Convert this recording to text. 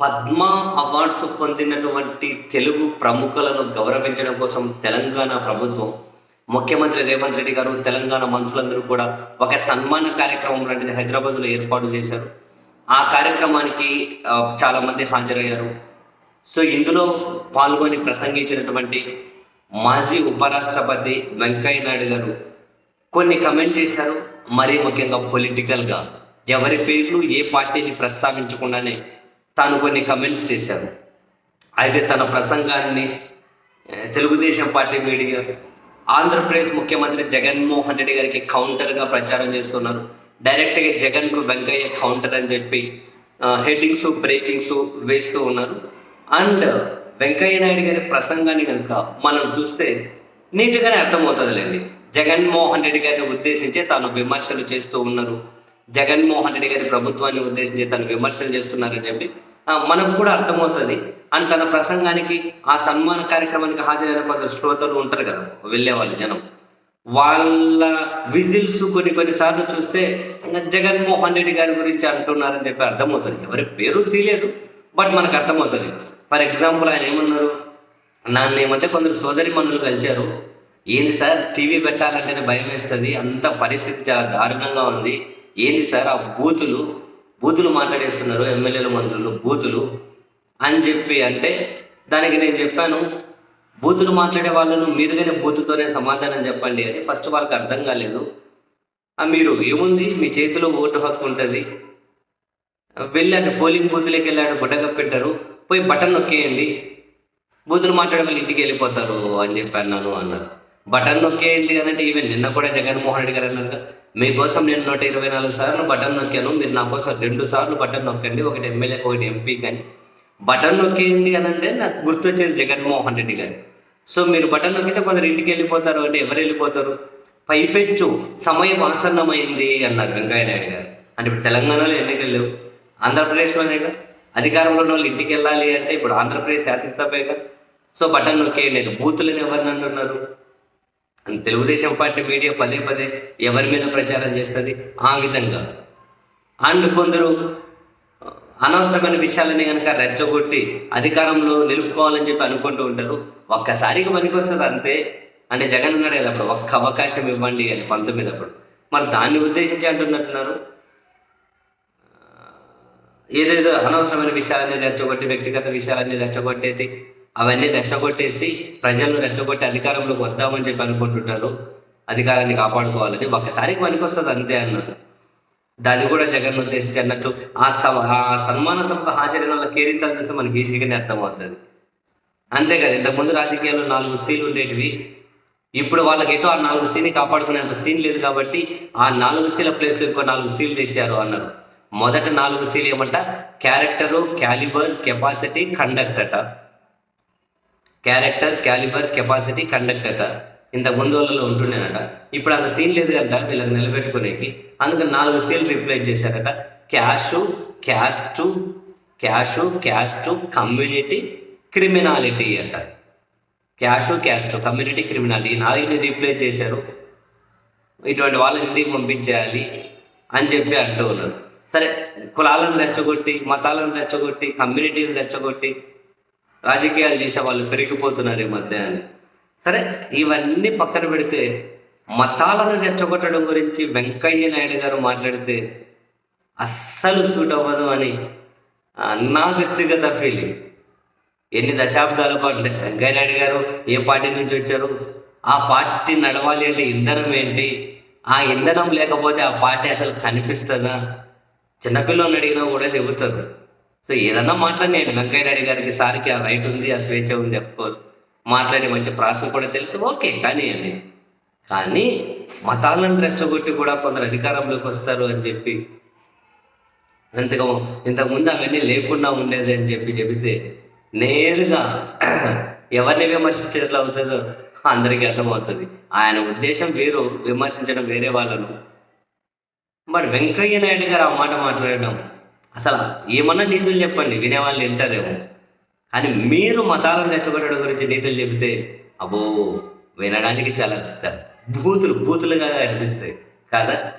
Padma awards పొందినటువంటి తెలుగు ప్రముఖులను గౌరవించడం కోసం తెలంగాణ ప్రభుత్వం ముఖ్యమంత్రి రేవంత్ రెడ్డి గారు తెలంగాణ మంత్రులందరూ కూడా ఒక సన్మాన కార్యక్రమం లాంటిది హైదరాబాద్లో ఏర్పాటు చేశారు. ఆ కార్యక్రమానికి చాలామంది హాజరయ్యారు. సో ఇందులో పాల్గొని ప్రసంగించినటువంటి మాజీ ఉపరాష్ట్రపతి వెంకయ్య నాయుడు గారు కొన్ని కమెంట్ చేశారు. మరీ ముఖ్యంగా పొలిటికల్గా. ఎవరి పేర్లు ఏ పార్టీని ప్రస్తావించకుండానే తాను కొన్ని కమెంట్స్ చేశారు అయితే తన ప్రసంగాన్ని తెలుగుదేశం పార్టీ మీడియా ఆంధ్రప్రదేశ్ ముఖ్యమంత్రి జగన్మోహన్ రెడ్డి గారికి కౌంటర్గా ప్రచారం చేస్తున్నారు. డైరెక్ట్గా జగన్కు వెంకయ్య కౌంటర్ అని చెప్పి హెడ్డింగ్స్ బ్రేకింగ్స్ వేస్తూ ఉన్నారు. అండ్ వెంకయ్య నాయుడు గారి ప్రసంగాన్ని కనుక మనం చూస్తే నీట్గానే అర్థమవుతుందిలేండి. జగన్మోహన్ రెడ్డి గారిని ఉద్దేశించి తాను విమర్శలు చేస్తూ ఉన్నారు. జగన్మోహన్ రెడ్డి గారి ప్రభుత్వాన్ని ఉద్దేశించి తను విమర్శలు చేస్తున్నారని చెప్పి మనకు కూడా అర్థమవుతుంది. అండ్ తన ప్రసంగానికి ఆ సన్మాన కార్యక్రమానికి హాజరైన కొందరు శ్రోతలు ఉంటారు కదా వెళ్ళే వాళ్ళు జనం. వాళ్ళ విజిల్స్ కొన్ని కొన్నిసార్లు చూస్తే జగన్మోహన్ రెడ్డి గారి గురించి అంటున్నారని చెప్పి అర్థమవుతుంది. ఎవరి పేరు తెలియదు బట్ మనకు అర్థమవుతుంది. ఫర్ ఎగ్జాంపుల్ ఆయన ఏమన్నారు? నన్ను ఏమంటే కొందరు సోదరి మనులు కలిచారు ఏంది సార్ టీవీ పెట్టాలంటేనే భయం వేస్తుంది. అంత పరిస్థితి చాలా దారుణంగా ఉంది. ఏంది సార్ ఆ బూతులు బూతులు మాట్లాడేస్తున్నారు ఎమ్మెల్యేలు మంత్రులు బూతులు అని చెప్పి అంటే దానికి నేను చెప్పాను బూతులు మాట్లాడే వాళ్ళను మీరుగానే బూతుతోనే సమాధానం చెప్పండి అని ఫస్ట్ వాళ్ళకి అర్థం కాలేదు. మీరు ఏముంది? మీ చేతిలో ఓటు హక్కు ఉంటుంది. వెళ్ళాడు పోలింగ్ బూతులకి వెళ్ళాడు బుడ్డగా పెట్టారు పోయి బటన్ నొక్కేయండి. బూతులు మాట్లాడే వాళ్ళు ఇంటికి వెళ్ళిపోతారు అని చెప్పి అన్నాను అన్నారు. బటన్ నొక్కేయండి అని అంటే ఈవెన్ నిన్న కూడా జగన్మోహన్ రెడ్డి గారు అన్నారు మీకోసం నేను నూట ఇరవై నాలుగు సార్లు బటన్ నొక్కాను. మీరు నా కోసం రెండు సార్లు బటన్ నొక్కండి. ఒకటి ఎమ్మెల్యే ఒకటి ఎంపీ కానీ. బటన్ నొక్కేయండి అని అంటే నాకు గుర్తొచ్చేది జగన్మోహన్ రెడ్డి గారు. సో మీరు బటన్ నొక్కితే కొందరు ఇంటికి వెళ్ళిపోతారు అంటే ఎవరు వెళ్ళిపోతారు? పైపెచ్చు. సమయం ఆసన్నమైంది అన్నారు వెంకయ్య నాయుడు గారు. అంటే ఇప్పుడు తెలంగాణలో ఎన్నికలు లేవు. ఆంధ్రప్రదేశ్లోనేగా అధికారంలో ఉన్న వాళ్ళు ఇంటికి వెళ్ళాలి అంటే ఇప్పుడు ఆంధ్రప్రదేశ్ శాసనసభేగా సో బటన్ నొక్కేయండి. బూతులను ఎవరిని అంటున్నారు తెలుగుదేశం పార్టీ మీడియా పదే పదే ఎవరి మీద ప్రచారం చేస్తుంది? ఆ విధంగా. అండ్ కొందరు అనవసరమైన విషయాలని కనుక రెచ్చగొట్టి అధికారంలో నిలుపుకోవాలని చెప్పి అనుకుంటూ ఉంటారు. ఒక్కసారికి పనికొస్తుంది అంతే. అంటే జగన్ ఉన్నాడు కదా అప్పుడు ఒక్క అవకాశం ఇవ్వండి అని పంతొమ్మిది అప్పుడు. మరి దాన్ని ఉద్దేశించి అంటున్నట్టున్నారు. ఏదేదో అనవసరమైన విషయాలన్నీ రెచ్చగొట్టి వ్యక్తిగత విషయాలన్నీ రెచ్చగొట్టేది. అవన్నీ రెచ్చగొట్టేసి ప్రజలను రెచ్చగొట్టి అధికారంలోకి వద్దామని చెప్పి అనుకుంటుంటారు. అధికారాన్ని కాపాడుకోవాలని ఒక్కసారికి పనికొస్తుంది అంతే అన్నారు. దాన్ని కూడా జగన్ ఉద్దేశించి అన్నట్టు ఆ సభ ఆ సన్మాన సభ హాజరైన వాళ్ళ కేరింతలు చూస్తే మనకి ఈజీగానే అర్థమవుతుంది. అంతే కదా ఇంతకుముందు రాజకీయాల్లో నాలుగు సీన్లు ఉండేటివి. ఇప్పుడు వాళ్ళకి ఎటో ఆ నాలుగు సీన్ని కాపాడుకునేంత సీన్ లేదు కాబట్టి ఆ నాలుగు సీల ప్లేస్లో ఇంకో నాలుగు సీలు తెచ్చారు అన్నారు. మొదట నాలుగు సీలు ఏమంట? క్యారెక్టరు క్యాలిబర్ కెపాసిటీ కండక్ట్ అట క్యారెక్టర్ క్యాలిబర్ కెపాసిటీ కండక్ట్ అట ఇంత ముందు ఉంటుండేనట. ఇప్పుడు అంత సీన్ లేదు కంట వీళ్ళకి నిలబెట్టుకునేకి. అందుకని నాలుగు సీల్ రిప్లేస్ చేశారట. Cash caste cash caste community criminality అంట. క్యాష్ క్యాస్ట్ కమ్యూనిటీ క్రిమినాలిటీ ఈ నాలుగుని రీప్లేస్ చేశారు. ఇటువంటి వాళ్ళని ఇంటికి పంపించేయాలి అని చెప్పి అంటూ ఉన్నారు. సరే కులాలను రెచ్చగొట్టి మతాలను రెచ్చగొట్టి కమ్యూనిటీని రెచ్చగొట్టి రాజకీయాలు చేసే వాళ్ళు పెరిగిపోతున్నారు ఈ మధ్య అని సరే ఇవన్నీ పక్కన పెడితే మతాలను రెచ్చగొట్టడం గురించి వెంకయ్య నాయుడు గారు మాట్లాడితే అస్సలు సూట్ అవ్వదు అని నా వ్యక్తిగత ఫీలింగ్ ఎన్ని దశాబ్దాల పాటు వెంకయ్య నాయుడు గారు ఏ పార్టీ నుంచి వచ్చారు? ఆ పార్టీ నడవాలి అంటే ఇంధనం ఏంటి? ఆ ఇంధనం లేకపోతే ఆ పార్టీ అసలు కనిపిస్తుందా? చిన్నపిల్లని అడిగినా కూడా చెబుతారు. సో ఏదన్నా మాట్లాడినాడు వెంకయ్య నాయుడు గారికి సార్కి ఆ రైట్ ఉంది ఆ స్వేచ్ఛ ఉంది అఫ్కోర్స్ మాట్లాడే మంచి ప్రాసెస్ కూడా తెలుసు. ఓకే కానీ అండి కానీ మతాలను రెచ్చగొట్టి కూడా కొందరు అధికారంలోకి వస్తారు అని చెప్పి ఇంతకు ఇంతకుముందు అవన్నీ లేకుండా ఉండేది అని చెప్పి చెబితే నేరుగా ఎవరిని విమర్శించేట్లా అవుతుందో అందరికీ అర్థమవుతుంది. ఆయన ఉద్దేశం వేరు విమర్శించడం వేరే వాళ్ళను. బట్ వెంకయ్య నాయుడు గారు ఆ మాట మాట్లాడడం అసలు ఏమన్నా నీతులు చెప్పండి వినేవాళ్ళు వింటారేమో. కానీ మీరు మతాలను రెచ్చగొట్టడం గురించి నీతులు చెబితే అబ్బో వినడానికి చాలా బూతులు బూతులుగా అనిపిస్తాయి. కాదా?